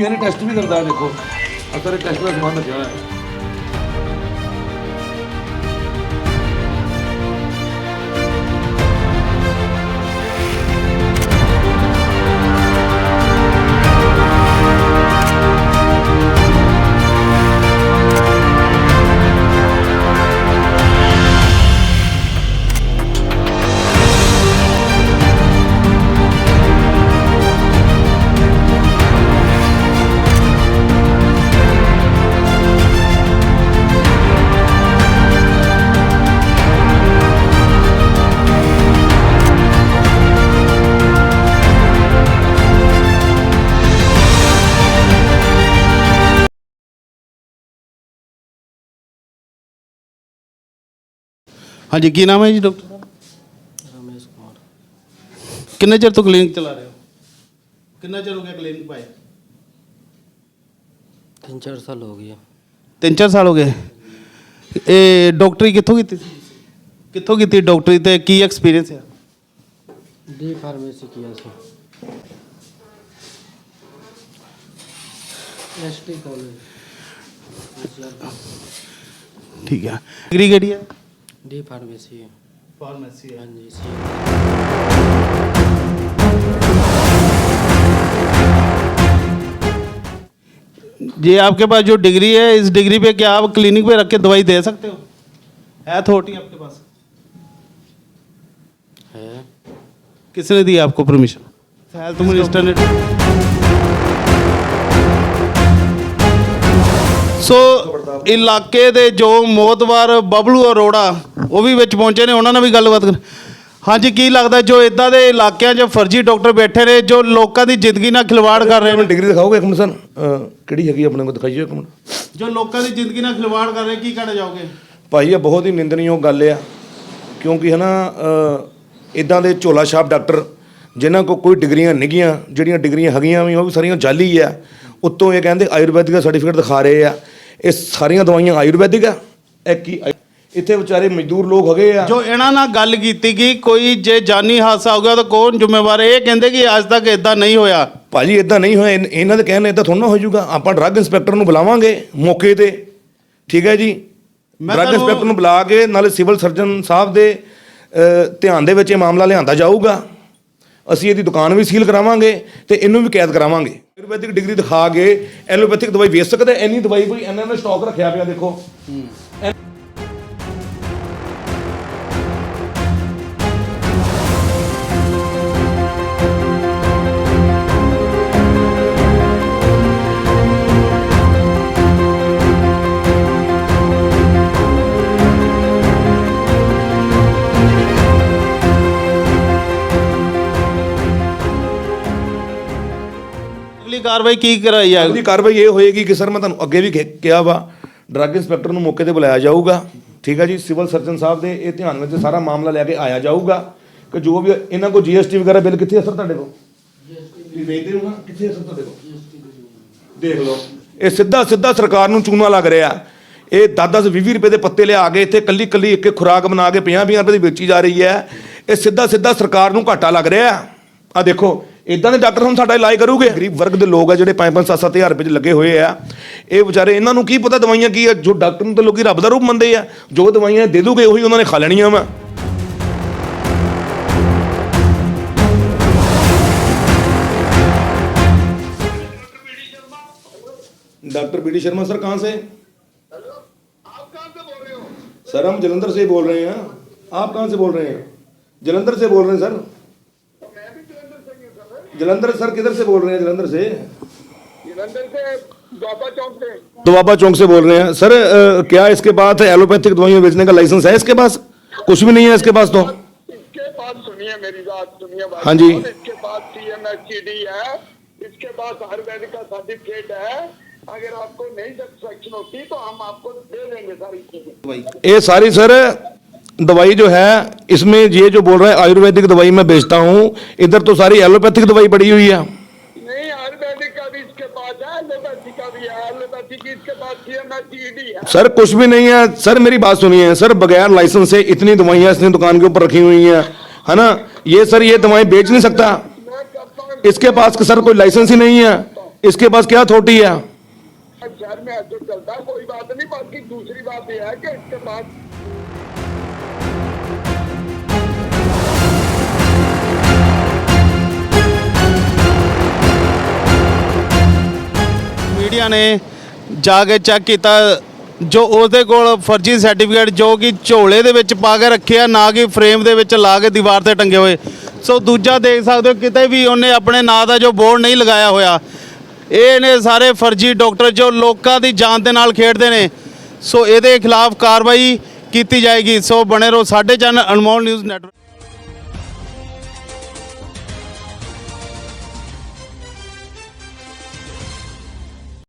ਵੀ ਹੈ ਟੈਸਟ ਵੀ ਕਰਦਾ ਹੈ ਦੇਖੋ ਅਸਰ ਟੈਸਟ ਦਾ ਸਮਾਨ ਰੱਖਿਆ ਹੋਇਆ। ਹੈ ਹਾਂਜੀ ਕੀ ਨਾਮ ਹੈ ਜੀ ਡਾਕਟਰ रमेश कुमार ਕਿੰਨੇ ਚਿਰ ਤੋਂ ਕਲੀਨਿਕ ਚਲਾ ਰਹੇ ਹੋ ਕਿੰਨਾ ਚਿਰ ਹੋ ਗਿਆ ਕਲੀਨਿਕ ਪਾਏ तीन चार साल हो गया ਤਿੰਨ ਚਾਰ ਸਾਲ ਹੋ ਗਏ ਇਹ ਡਾਕਟਰੀ ਕਿੱਥੋਂ ਕੀਤੀ ਸੀ ਕਿੱਥੋਂ ਕੀਤੀ ਡਾਕਟਰੀ ਤੇ ਕੀ ਐਕਸਪੀਰੀਅੰਸ ਹੈ डी फार्मेसी किया से एस टी कॉलेज ਠੀਕ ਹੈ ਡਿਗਰੀ ਕਿਹੜੀ ਹੈ डी फार्मेसी फार्मेसी हाँ। जी सी जी आपके पास जो डिग्री है इस डिग्री पे क्या आप क्लिनिक पे रख के दवाई दे सकते हो? है अथॉरिटी आपके पास? है। किसने दी आपको परमिशन? हेल्थ मिनिस्टर ने ਸੋ ਇਲਾਕੇ ਦੇ ਜੋ ਮੋਤਵਾਰ ਬਬਲੂ ਅਰੋੜਾ ਉਹ ਵੀ ਵਿੱਚ ਪਹੁੰਚੇ ਨੇ ਉਹਨਾਂ ਨਾਲ ਵੀ ਗੱਲਬਾਤ ਕਰ ਹਾਂਜੀ ਕੀ ਲੱਗਦਾ ਜੋ ਇਦਾਂ ਦੇ ਇਲਾਕਿਆਂ 'ਚ ਫਰਜ਼ੀ ਡਾਕਟਰ ਬੈਠੇ ਨੇ ਜੋ ਲੋਕਾਂ ਦੀ ਜ਼ਿੰਦਗੀ ਨਾਲ ਖਿਲਵਾੜ ਕਰ ਰਹੇ ਨੇ? ਡਿਗਰੀ ਦਿਖਾਓਗੇ ਇੱਕ ਮਿੰਟ ਸਰ। ਕਿਹੜੀ ਹੈਗੀ ਆਪਣੇ ਕੋਲ ਦਿਖਾਈਓ ਇੱਕ ਮਿੰਟ। ਜੋ ਲੋਕਾਂ ਦੀ ਜ਼ਿੰਦਗੀ ਨਾਲ ਖਿਲਵਾੜ ਕਰ ਰਹੇ ਕੀ ਕਹਿਣਾ ਚਾਹੋਗੇ? ਭਾਈ ਇਹ ਬਹੁਤ ਹੀ ਨਿੰਦਣਯੋਗ ਗੱਲ ਆ ਕਿਉਂਕਿ ਹਨਾ ਇਦਾਂ ਦੇ ਝੋਲਾ ਛਾਪ ਡਾਕਟਰ ਜਿਨ੍ਹਾਂ ਕੋਲ ਕੋਈ ਡਿਗਰੀਆਂ ਨਹੀਂਗੀਆਂ ਜਿਹੜੀਆਂ ਡਿਗਰੀਆਂ ਹੈਗੀਆਂ ਵੀ ਉਹ ਵੀ ਸਾਰੀਆਂ ਜਾਲੀ ਆ। ਉੱਤੋਂ ਇਹ ਕਹਿੰਦੇ ਆਯੁਰਵੈਦਿਕ ਦਾ ਸਰਟੀਫਿਕੇਟ ਦਿਖਾ ਰਹੇ ਆ। ਇਹ ਸਾਰੀਆਂ ਦਵਾਈਆਂ ਆਯੁਰਵੈਦਿਕ ਆ। ਇਹ ਕੀ ਇੱਥੇ ਵਿਚਾਰੇ ਮਜ਼ਦੂਰ ਲੋਕ ਹੈਗੇ ਆ। ਜੋ ਇਹਨਾਂ ਨਾਲ ਗੱਲ ਕੀਤੀ ਕਿ ਕੋਈ ਜੇ ਜਾਨੀ ਹਾਦਸਾ ਹੋ ਗਿਆ ਤਾਂ ਕੌਣ ਜ਼ਿੰਮੇਵਾਰ ਹੈ? ਇਹ ਕਹਿੰਦੇ ਕਿ ਅੱਜ ਤੱਕ ਇਦਾਂ ਨਹੀਂ ਹੋਇਆ। ਭਾਜੀ ਇਦਾਂ ਨਹੀਂ ਹੋਇਆ। ਇਨ- ਇਹਨਾਂ ਦੇ ਕਹਿਣ ਇਦਾਂ ਥੋੜਾ ਹੋ ਜਾਊਗਾ। ਆਪਾਂ ਡਰੱਗ ਇੰਸਪੈਕਟਰ ਨੂੰ ਬੁਲਾਵਾਂਗੇ ਮੌਕੇ ਤੇ। ਠੀਕ ਹੈ ਜੀ? ਮੈਂ ਡਰੱਗ ਤੁਹਾਨੂੰ- ਇੰਸਪੈਕਟਰ ਨੂੰ ਬੁਲਾ ਕੇ ਨਾਲੇ ਸਿਵਲ ਸਰਜਨ ਸਾਹਿਬ ਦੇ ਅ, ਧਿਆਨ ਦੇ ਵਿੱਚ ਇਹ ਮਾਮਲਾ ਲਿਆਂਦਾ ਜਾਊਗਾ। ਅਸੀਂ ਇਹਦੀ ਦੁਕਾਨ ਵੀ ਸੀਲ ਕਰਾਵਾਂਗੇ ਤੇ ਇਹਨੂੰ ਵੀ ਕੈਦ ਕਰਾਵਾਂਗੇ। ਆਯੁਰਵੈਦਿਕ ਡਿਗਰੀ ਦਿਖਾ ਕੇ, ਐਲੋਪੈਥਿਕ ਦਵਾਈ ਵੇਚ ਸਕਦਾ ਹੈ। ਇੰਨੀ ਦਵਾਈ ਕੋਈ ਇਹਨਾਂ ਨੇ ਸਟਾਕ ਰੱਖਿਆ ਪਿਆ, ਦੇਖੋ ਕਾਰਵਾਈ ਕੀ ਕਰਾਈ ਜਾਏਗੀ ਅਗਲੀ ਕਾਰਵਾਈ ਇਹ ਹੋਏਗੀ ਕਿ ਸਰ, ਮੈਂ ਤੁਹਾਨੂੰ ਅੱਗੇ ਵੀ ਕਿ- ਕਿਹਾ ਵਾ, ਡਰੱਗ ਇੰਸਪੈਕਟਰ ਨੂੰ ਮੌਕੇ ਤੇ ਬੁਲਾਇਆ ਜਾਊਗਾ। ਠੀਕ ਹੈ ਜੀ? ਸਿਵਲ ਸਰਜਨ ਸਾਹਿਬ ਦੇ ਇਹ ਧਿਆਨ ਵਿੱਚ ਸਾਰਾ ਮਾਮਲਾ ਲੈ ਕੇ ਆਇਆ ਜਾਊਗਾ। ਕਿ ਜੋ ਵੀ ਇਹਨਾਂ ਕੋਲ ਜੀਐਸਟੀ ਵਗੈਰਾ ਬਿੱਲ ਕਿੱਥੇ ਅਸਰ ਤੁਹਾਡੇ ਕੋਲ? ਜੀ ਵੇਚਦੇ ਹੋ ਨਾ, ਕਿੱਥੇ ਅਸਰ ਤੁਹਾਡੇ ਕੋਲ? ਦੇਖ ਲਓ। ਇਹ ਸਿੱਧਾ ਸਿੱਧਾ ਸਰਕਾਰ ਨੂੰ ਚੂਨਾ ਲੱਗ ਰਿਹਾ। ਇਹ 10-10 20 ਰੁਪਏ ਦੇ ਪੱਤੇ ਲਿਆ ਕੇ ਇੱਥੇ ਕੱਲੀ ਕੱਲੀ ਇੱਕ ਇੱਕ ਖੁਰਾਕ ਬਣਾ ਕੇ 50-50 ਰੁਪਏ ਦੀ ਵੇਚੀ ਜਾ ਰਹੀ ਹੈ। ਇਹ ਸਿੱਧਾ ਸਿੱਧਾ ਸਰਕਾਰ ਨੂੰ ਘਾਟਾ ਲੱਗ ਰਿਹਾ। ਆ ਦੇਖੋ ਇਦਾਂ ਦੇ ਡਾਕਟਰ ਹੁਣ ਸਾਡਾ ਇਲਾਜ ਕਰੂਗੇ ਗਰੀਬ ਵਰਗ ਦੇ ਲੋਕ ਆ ਜਿਹੜੇ 5-5 7-7 ਹਜ਼ਾਰ ਰੁਪਏ 'ਚ ਲੱਗੇ ਹੋਏ ਆ ਇਹ ਵਿਚਾਰੇ ਇਹਨਾਂ ਨੂੰ ਕੀ ਪਤਾ ਦਵਾਈਆਂ ਕੀ ਆ ਜੋ ਡਾਕਟਰ ਨੂੰ ਤਾਂ ਲੋਕੀ ਰੱਬ ਦਾ ਰੂਪ ਮੰਨਦੇ ਆ ਜੋ ਦਵਾਈਆਂ ਦੇ ਦੂਗੇ ਉਹੀ ਉਹਨਾਂ ਨੇ ਖਾ ਲੈਣੀਆਂ ਵਾ doctor B D Sharma sir कहाँ से आप कहाँ से बोल रहे हो सर हम जलंधर से बोल रहे हैं आप कहाँ से बोल रहे हैं जलंधर से बोल रहे हैं सर जलंधर सर किधर से बोल रहे हैं? जलंधर से? जलंधर से द्वापा चौक से। से बोल रहे हैं। सर अ, क्या इसके पास एलोपैथिक दवाइयाँ बेचने का लाइसेंस है इसके पास? कुछ भी नहीं है इसके पास तो। इसके पास सुनिए मेरी बात सुनिए भाई हाँ जी। इसके पास सी एम एच है। इसके पास आयुर्वेदिक का सर्टिफिकेट है। अगर आपको नहीं सेटिस्फेक्शन होती तो हम आपको दे देंगे सारी चीज़ें। ये सारी सर दवाई जो है इसमें ये जो बोल रहे हैं आयुर्वेदिक दवाई मैं बेचता हूँ। इधर तो सारी एलोपैथिक दवाई पड़ी हुई है। है है। है। सर कुछ भी नहीं है। सर मेरी बात सुनिए। सर बगैर लाइसेंस से इतनी दवाइयाँ इसने दुकान के ऊपर रखी हुई हैं। है ना? ये सर ये दवाई बेच नहीं सकता। इसके पास सर कोई लाइसेंस ही नहीं है। इसके पास क्या अथॉरिटी है? शहर में ऐसे चलता है कोई बात नहीं। बाकी दूसरी बात यह है कि इसके पास ਮੀਡੀਆ ਨੇ ਜਾ ਕੇ ਚੈੱਕ ਕੀਤਾ, ਜੋ ਉਹਦੇ ਕੋਲ ਫਰਜ਼ੀ ਸਰਟੀਫਿਕੇਟ ਜੋ ਕਿ ਝੋਲੇ ਦੇ ਵਿੱਚ ਪਾ ਕੇ ਰੱਖਿਆ ਨਾ ਕਿ ਫਰੇਮ ਦੇ ਵਿੱਚ ਲਾ ਕੇ ਦੀਵਾਰ ਤੇ ਟੰਗੇ ਹੋਏ। ਸੋ ਦੂਜਾ ਦੇਖ ਸਕਦੇ ਹੋ, ਕਿਤੇ ਵੀ ਉਹਨੇ ਆਪਣੇ ਨਾਂ ਦਾ ਜੋ ਬੋਰਡ ਨਹੀਂ ਲਗਾਇਆ ਹੋਇਆ, ਇਹ ਨੇ ਸਾਰੇ ਫਰਜ਼ੀ ਡਾਕਟਰ ਜੋ ਲੋਕਾਂ ਦੀ ਜਾਨ ਦੇ ਨਾਲ ਖੇਡਦੇ ਨੇ। ਸੋ ਇਹਦੇ ਖਿਲਾਫ ਕਾਰਵਾਈ ਕੀਤੀ ਜਾਏਗੀ। ਸੋ ਬਣੇ ਰਹੋ ਸਾਡੇ ਚੈਨਲ ਅਨਮੋਲ ਨਿਊਜ਼ ਨੈਟਵਰਕ।